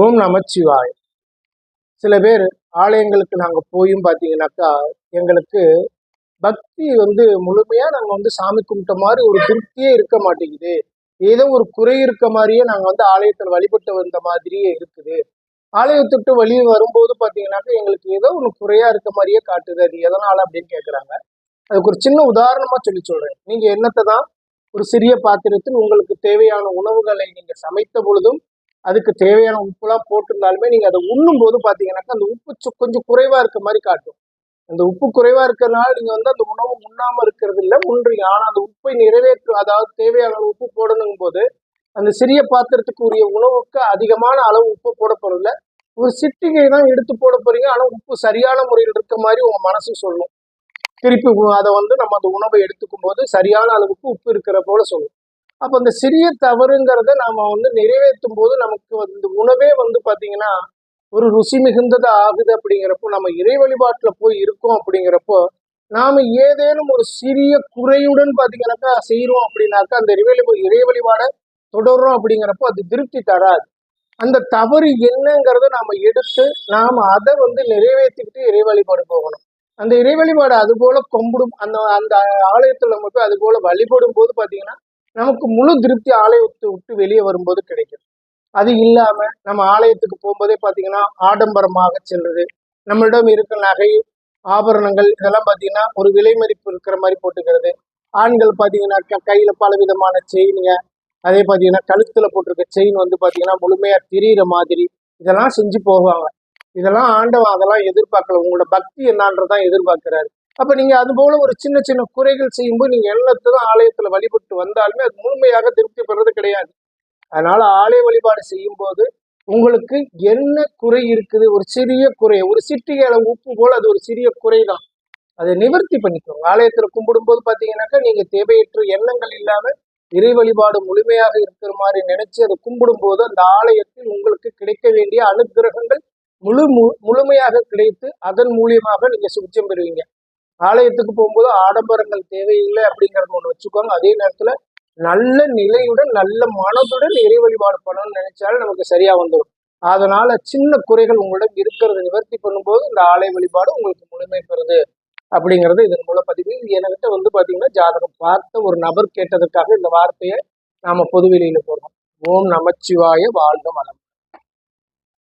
ஓம் நமச்சிவாய். சில பேர் ஆலயங்களுக்கு நாங்கள் போயும் பார்த்தீங்கன்னாக்கா எங்களுக்கு பக்தி வந்து முழுமையாக நாங்கள் வந்து சாமி கும்பிட்ட மாதிரி ஒரு திருப்தியே இருக்க மாட்டேங்குது. ஏதோ ஒரு குறை இருக்க மாதிரியே நாங்கள் வந்து ஆலயத்தில் வழிபட்டு வந்த மாதிரியே இருக்குது. ஆலயத்துட்டு வெளியே வரும்போது பார்த்தீங்கன்னாக்கா எங்களுக்கு ஏதோ ஒன்று குறையாக இருக்க மாதிரியே காட்டுது. அது எதனால் அப்படின்னு கேட்குறாங்க அதுக்கு ஒரு சின்ன உதாரணமாக சொல்லி சொல்கிறேன் நீங்கள் என்னத்தை தான் ஒரு சிறிய பாத்திரத்தில் உங்களுக்கு தேவையான உணவுகளை நீங்கள் சமைத்த பொழுதும் அதுக்கு தேவையான உப்புலாம் போட்டிருந்தாலுமே நீங்கள் அதை உண்ணும் போது பார்த்தீங்கன்னாக்கா அந்த உப்பு சு- கொஞ்சம் குறைவாக இருக்க மாதிரி காட்டும். அந்த உப்பு குறைவாக இருக்கிறதுனால நீங்கள் வந்து அந்த உணவு உண்ணாமல் இருக்கிறது இல்லை உண்றீங்க. ஆனால் அந்த உப்பை நிறைவேற்று அதாவது தேவையான அளவு உப்பு போடணுங்கும் போது அந்த சிறிய பாத்திரத்துக்கு உரிய உணவுக்கு அதிகமான அளவு உப்பு போட போகிறதில்ல ஒரு சிட்டிகை தான் எடுத்து போட போறீங்க. ஆனால் உப்பு சரியான முறையில் இருக்க மாதிரி உங்க மனசு சொல்லும். திருப்பி அதை வந்து நம்ம அந்த உணவை எடுத்துக்கும் போது சரியான அளவுக்கு உப்பு இருக்கிற போல சொல்லும். அப்போ அந்த சிறிய தவறுங்கிறத நாம வந்து நிறைவேற்றும் போது நமக்கு வந்து உணவே வந்து பாத்தீங்கன்னா ஒரு ருசி மிகுந்ததா ஆகுது அப்படிங்கிறப்போ நம்ம இறை வழிபாட்டுல போய் இருக்கோம் அப்படிங்கிறப்போ நாம ஏதேனும் ஒரு சிறிய குறையுடன் பாத்தீங்கன்னாக்கா செய்யறோம் அப்படின்னாக்கா அந்த இறைவழி இறை வழிபாடை தொடர்றோம் அப்படிங்கிறப்போ அது திருப்தி தராது. அந்த தவறு என்னங்கிறத நாம எடுத்து நாம அதை வந்து நிறைவேற்றிக்கிட்டு இறை வழிபாடு போகணும். அந்த இறை வழிபாடு அது போல கும்பிடும் அந்த அந்த ஆலயத்துல மட்டும் அது போல வழிபடும் போது பாத்தீங்கன்னா நமக்கு முழு திருப்தி ஆலயத்தை விட்டு வெளியே வரும்போது கிடைக்கும். அது இல்லாம நம்ம ஆலயத்துக்கு போகும்போதே பாத்தீங்கன்னா ஆடம்பரமாக செல்றது நம்மளிடம் இருக்க நகை ஆபரணங்கள் இதெல்லாம் பாத்தீங்கன்னா ஒரு விலை மதிப்பு இருக்கிற மாதிரி போட்டுக்கிறது. ஆண்கள் பாத்தீங்கன்னா கையில் கையில பல விதமான செயினுங்க அதே பாத்தீங்கன்னா கழுத்துல போட்டிருக்க செயின் வந்து பாத்தீங்கன்னா முழுமையா தெரியிற மாதிரி இதெல்லாம் செஞ்சு போவாங்க. இதெல்லாம் ஆண்டவன் அதெல்லாம் எதிர்பார்க்கல. உங்களோட பக்தி என்னன்றதான் எதிர்பார்க்கிறாரு. அப்ப நீங்க அது போல ஒரு சின்ன சின்ன குறைகள் செய்யும்போது நீங்க எல்லாத்தையும் ஆலயத்துல வழிபட்டு வந்தாலுமே அது முழுமையாக திருப்தி பெறது கிடையாது. அதனால ஆலய வழிபாடு செய்யும் போது உங்களுக்கு என்ன குறை இருக்குது? ஒரு சிறிய குறை ஒரு சிட்டிகை அளவு உப்பு போல அது ஒரு சிறிய குறை தான் அதை நிவர்த்தி பண்ணிக்கோங்க. ஆலயத்துல கும்பிடும்போது பாத்தீங்கன்னாக்கா நீங்க தேவையற்ற எண்ணங்கள் இல்லாம இறை வழிபாடு முழுமையாக இருக்கிற மாதிரி நினைச்சு அதை கும்பிடும்போது அந்த ஆலயத்தில் உங்களுக்கு கிடைக்க வேண்டிய அனுக்கிரகங்கள் முழு மு- முழுமையாக கிடைத்து அதன் மூலியமாக நீங்க சுபிச்சம் பெறுவீங்க. ஆலயத்துக்கு போகும்போது ஆடம்பரங்கள் தேவையில்லை அப்படிங்கறது ஒண்ணு வச்சுக்கோங்க. அதே நேரத்துல நல்ல நிலையுடன் நல்ல மனதுடன் இறை வழிபாடு பண்ணணும்னு நினைச்சாலும் நமக்கு சரியா வந்துடும். அதனால சின்ன குறைகள் உங்களிடம் இருக்கிறத நிவர்த்தி பண்ணும்போது இந்த ஆலய வழிபாடு உங்களுக்கு முழுமை பெறுது அப்படிங்கிறது இதன் மூலம் பதிவு. இது என்கிட்ட வந்து பாத்தீங்கன்னா ஜாதகம் பார்த்த ஒரு நபர் கேட்டதற்காக இந்த வார்த்தையை நாம பொதுவெளியில போடுறோம். ஓம் நமச்சிவாய வாழ்க வளம்